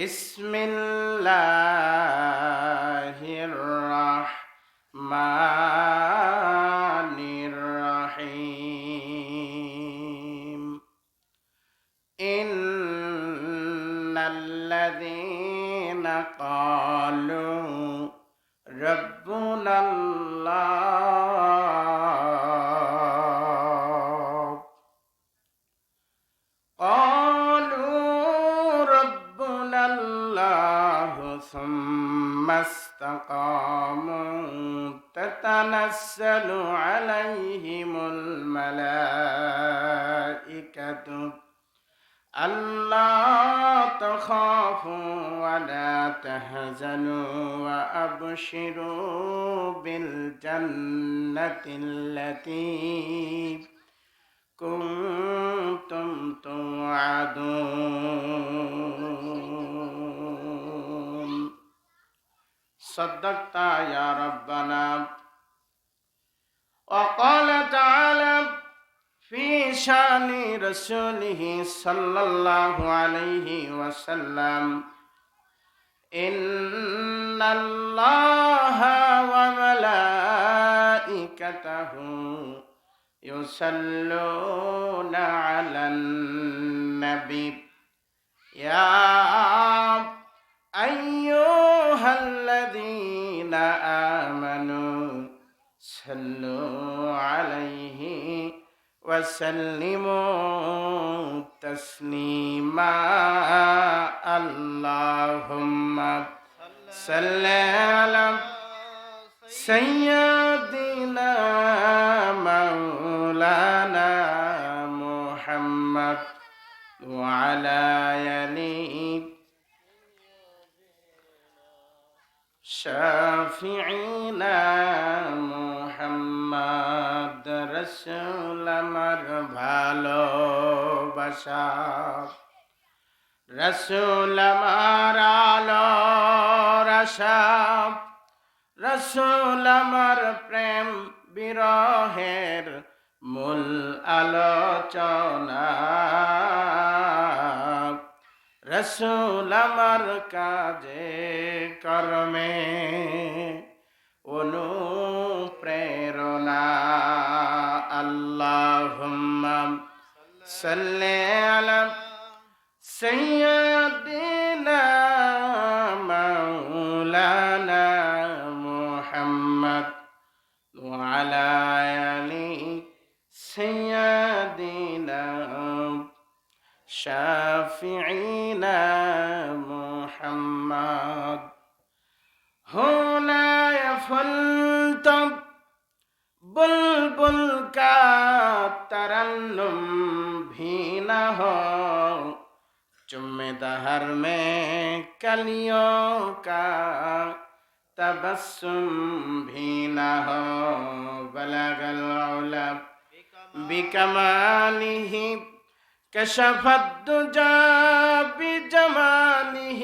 بسم الله الرحمن الرحيم. إن الذين قالوا ثم استقاموا تتنزل عليهم الملائكة. ألا تخافوا ولا تهزنوا وأبشروا بالجنة التي كنتم توعدون. صدقت يا ربنا. وقال تعالى في شأن رسوله صلى الله عليه وسلم إن الله وملائكته يصلون على النبي. يا أيها الذين آمنوا صلوا عليه وسلموا تسليما. اللهم صل على سيدنا مولانا محمد وعلى آله شافعينا محمد رسول আমার ভালোবাসা রসুল আমার আলো রসা রসুল আমার প্রেম বিরহের মূল আলোচনা রসুল আমার কাজে কর্মে অনুপ্রেরণা। আল্লাহুম্মা সাল্লি আলা সাইয়্যিদিনা दहर में कलियों का तबस्सुम भी न हो बलगल उलब بكماله كشف الدجى بجماله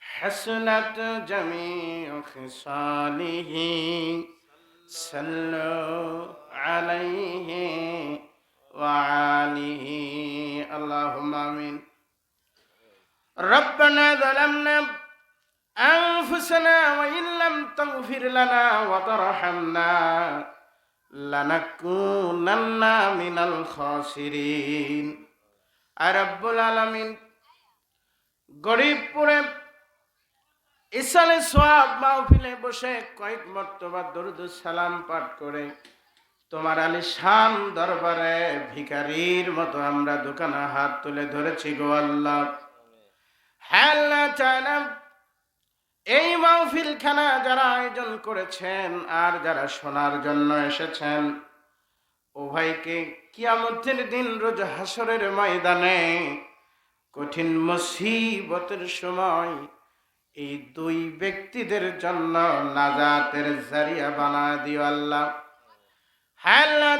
حسنت جميع خصاله صلوا عليه وعاله اللهم امين ربنا ظلمنا انفسنا وان لم تغفر لنا وترحمنا লানাকুনান্না মিনাল খাসিরিন আর রব্বুল আলামিন গরিবপুরে ইসালে সোয়াব মাহফিলে বসে কয়েক মর্তবা দরুদ সালাম পাঠ করে তোমার আলী শান দরবারে ভিখারির মতো আমরা দোকানে হাত তুলে ধরেছি গো আল্লাহ হ্যাঁ আল্লাহ চাইনা এই মাহফিলখানা যারা আয়োজন করেছেন আর যারা শোনার জন্য এসেছেন উভয়কে কিয়ামতের দিন রোজ হাসরের ময়দানে কঠিন মুসিবতের সময় এই দুই ব্যক্তিদের জন্য নাজাতের জারিয়া বানা দিও আল্লাহ। হ্যাঁ আল্লাহ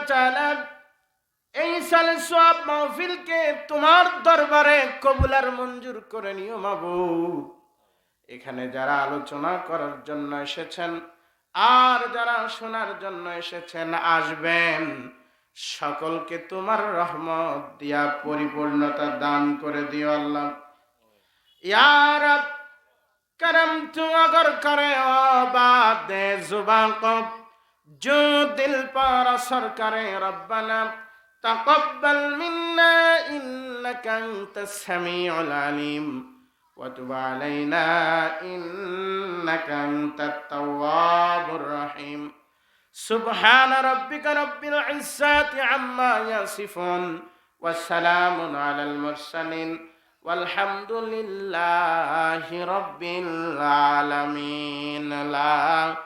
সালের সব মাহফিলকে তোমার দরবারে কবুলার মঞ্জুর করে নিও মাবু এখানে যারা আলোচনা করার জন্য এসেছেন আর যারা শোনার জন্য এসেছেন, আসবেন। সকলকে তোমার রহমত দিয়া পরিপূর্ণতা দান করে দিও আল্লাহ। ইয়ার করম তু করে জুবা تقبل منا انك انت السميع العليم وتب علينا إنك أنت التواب الرحيم سبحان ربك رب العزة عما يصفون والسلام على المرسلين والحمد لله رب العالمين لا